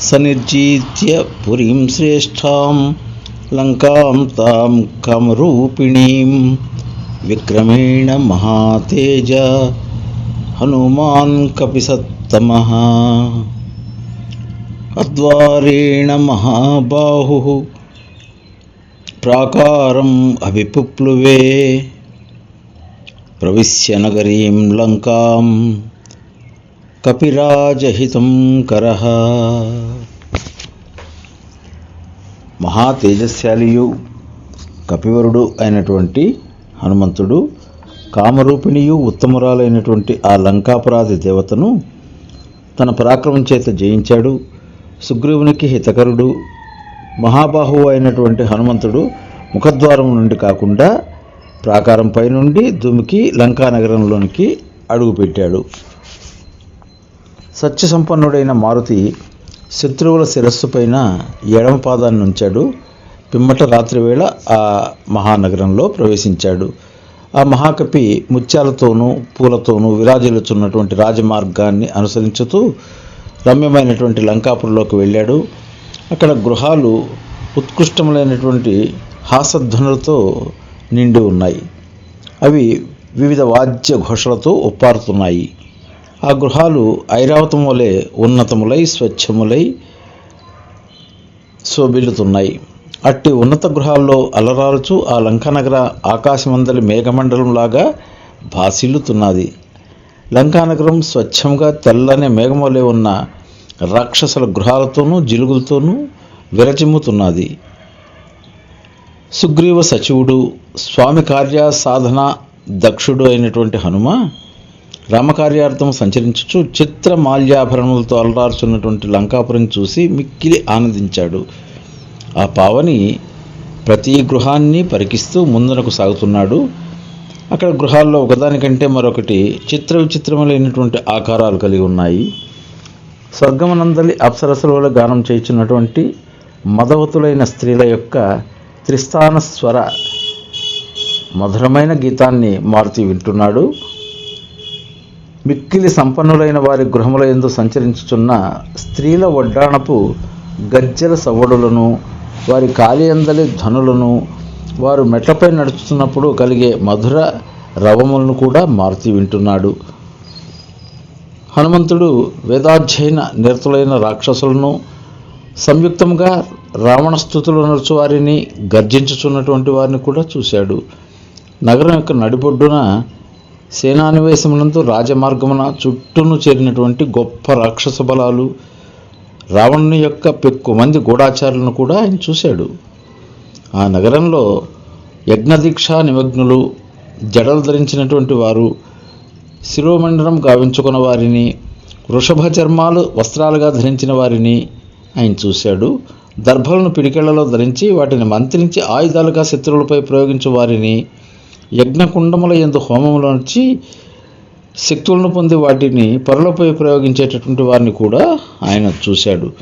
सनिर्जीत्य पुरीं श्रेष्ठां लङ्कां तां कमरूपिणीं विक्रमेण महातेज हनुमान् कपिसत्तमः। अद्वारेण महाबाहुः प्राकारम् अभिपुप्लुवे प्रविश्य नगरीं लङ्काम् కపిరాజహితం కర. మహా తేజస్శాలియు కపివరుడు అయినటువంటి హనుమంతుడు కామరూపిణియు ఉత్తమురాలైనటువంటి ఆ లంకాపరాధి దేవతను తన పరాక్రమం చేత జయించాడు. సుగ్రీవునికి హితకరుడు మహాబాహువు అయినటువంటి హనుమంతుడు ముఖద్వారం నుండి కాకుండా ప్రాకారంపై నుండి దుమికి లంకా నగరంలోనికి అడుగుపెట్టాడు. సత్యసంపన్నుడైన మారుతి శత్రువుల శిరస్సు పైన ఎడమ పాదాన్ని ఉంచాడు. పిమ్మట రాత్రివేళ ఆ మహానగరంలో ప్రవేశించాడు. ఆ మహాకపి ముత్యాలతోనూ పూలతోనూ విరాజిల్లుచున్నటువంటి రాజమార్గాన్ని అనుసరించుతూ రమ్యమైనటువంటి లంకాపురంలోకి వెళ్ళాడు. అక్కడ గృహాలు ఉత్కృష్టములైనటువంటి హాసధ్వనులతో నిండి ఉన్నాయి. అవి వివిధ వాద్య ఘోషలతో ఒప్పారుతున్నాయి. ఆ గృహాలు ఐరావతం వలె ఉన్నతములై స్వచ్ఛములై శోభిల్లుతున్నాయి అట్టి ఉన్నత గృహాల్లో అలరాల్చు ఆ లంకానగర ఆకాశమందలి మేఘమండలంలాగా భాసిల్లుతున్నది. లంకానగరం స్వచ్ఛంగా తెల్లని మేఘమలే ఉన్న రాక్షసుల గృహాలతోనూ జిలుగులతోనూ విరచిమ్ముతున్నది సుగ్రీవ సచివుడు స్వామి కార్య సాధన దక్షుడు అయినటువంటి హనుమ రామకార్యార్థం సంచరించుచు చిత్ర మాల్యాభరణములతో అలరార్చున్నటువంటి లంకాపురం చూసి మిక్కిలి ఆనందించాడు. ఆ పావని ప్రతి గృహాన్ని పరికిస్తూ ముందునకు సాగుతున్నాడు. అక్కడ గృహాల్లో ఒకదానికంటే మరొకటి చిత్ర విచిత్రములైనటువంటి ఆకారాలు కలిగి ఉన్నాయి. స్వర్గమనందలి అప్సరసలలో గానం చేయించినటువంటి మదవతులైన స్త్రీల యొక్క త్రిస్థాన స్వర మధురమైన గీతాన్ని మారుతి వింటున్నాడు. మిక్కిలి సంపన్నులైన వారి గృహముల ఎందు సంచరించుచున్న స్త్రీల వడ్డాణపు గజ్జల సవ్వడులను వారి కాలియందలి ధనులను వారు మెట్లపై నడుచుతున్నప్పుడు కలిగే మధుర రవములను కూడా మారుతి వింటున్నాడు. హనుమంతుడు వేదాధ్యయన నిరతులైన రాక్షసులను సంయుక్తంగా రావణస్థుతులు నడుచు వారిని గర్జించుచున్నటువంటి వారిని కూడా చూశాడు. నగరం యొక్క నడిబొడ్డున సేనానివేశమునందు రాజమార్గమున చుట్టూను చేరినటువంటి గొప్ప రాక్షస బలాలు రావణుని యొక్క పెక్కు మంది గూఢాచారులను కూడా ఆయన చూశాడు. ఆ నగరంలో యజ్ఞదీక్ష నిమగ్నులు జడలు ధరించినటువంటి వారు శిరోమండలం గావించుకున్న వారిని వృషభ చర్మాలు వస్త్రాలుగా ధరించిన వారిని ఆయన చూశాడు. దర్భలను పిడికెళ్ళలో ధరించి వాటిని మంత్రించి ఆయుధాలుగా శత్రువులపై ప్రయోగించు వారిని యజ్ఞకుండముల ఎందు హోమముల నుంచి శక్తులను పొంది వాటిని పరులపై ప్రయోగించేటటువంటి వారిని కూడా ఆయన చూశాడు.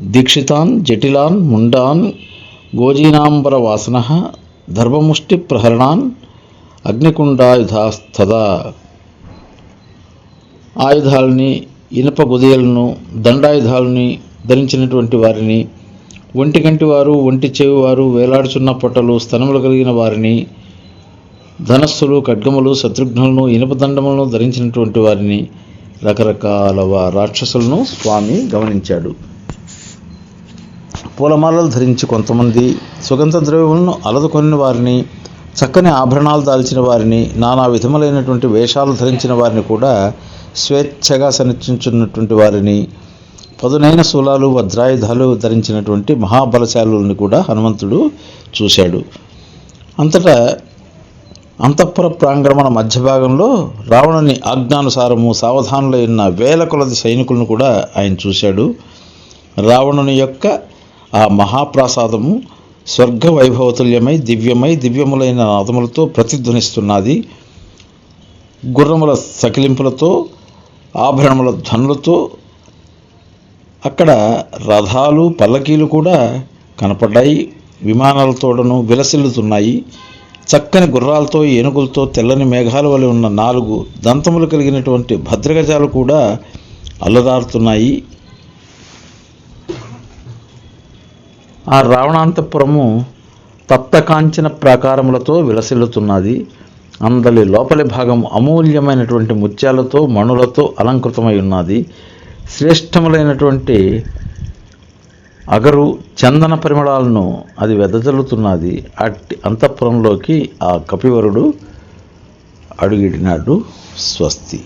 దీక్షితాన్ జటిలాన్ ముండాన్ గోజీనాంబర వాసన ధర్మముష్టి ప్రహరణాన్ అగ్నికుండాయుధాస్తదా. ఆయుధాలని ఇనుప గుదయలను దండాయుధాలని ధరించినటువంటి వారిని ఒంటి కంటి వారు ఒంటి చెవి వారు వేలాడుచున్న పొట్టలు స్తనములు కలిగిన వారిని ధనస్సులు ఖడ్గములు శత్రుఘ్నులను ఇనుప దండములను ధరించినటువంటి వారిని రకరకాల రాక్షసులను స్వామి గమనించాడు. పూలమాలలు ధరించి కొంతమంది సుగంధ ద్రవ్యములను అలదుకొని వారిని చక్కని ఆభరణాలు దాల్చిన వారిని నానా విధములైనటువంటి వేషాలు ధరించిన వారిని కూడా స్వేచ్ఛగా సనిచించున్నటువంటి వారిని పదునైన శూలాలు వజ్రాయుధాలు ధరించినటువంటి మహాబలశాలుని కూడా హనుమంతుడు చూశాడు. అంతటా అంతఃపుర ప్రాంగణమన మధ్య భాగంలో రావణుని ఆజ్ఞానుసారము సావధానులైన వేల కొలది సైనికులను కూడా ఆయన చూశాడు. రావణుని యొక్క ఆ మహాప్రాసాదము స్వర్గ వైభవతుల్యమై దివ్యమై దివ్యములైన నాదములతో ప్రతిధ్వనిస్తున్నది. గుర్రముల సకిలింపులతో ఆభరణముల ధ్వనులతో అక్కడ రథాలు పల్లకీలు కూడా కనపడ్డాయి. విమానాలతోడను విలసిల్లుతున్నాయి. చక్కని గుర్రాలతో ఏనుగులతో తెల్లని మేఘాల వలె ఉన్న నాలుగు దంతములు కలిగినటువంటి భద్రగజాలు కూడా అల్లదారుతున్నాయి. ఆ రావణాంతపురము తప్తకాంచన ప్రాకారములతో విలసిల్లుతున్నది. అందలి లోపలి భాగం అమూల్యమైనటువంటి ముత్యాలతో మణులతో అలంకృతమై ఉన్నది. శ్రేష్టములైనటువంటి అగరు చందన పరిమళాలను అది వెదజల్లుతున్నది. అట్టి అంతఃపురంలోకి ఆ కపివరుడు అడుగిడినాడు స్వస్తి.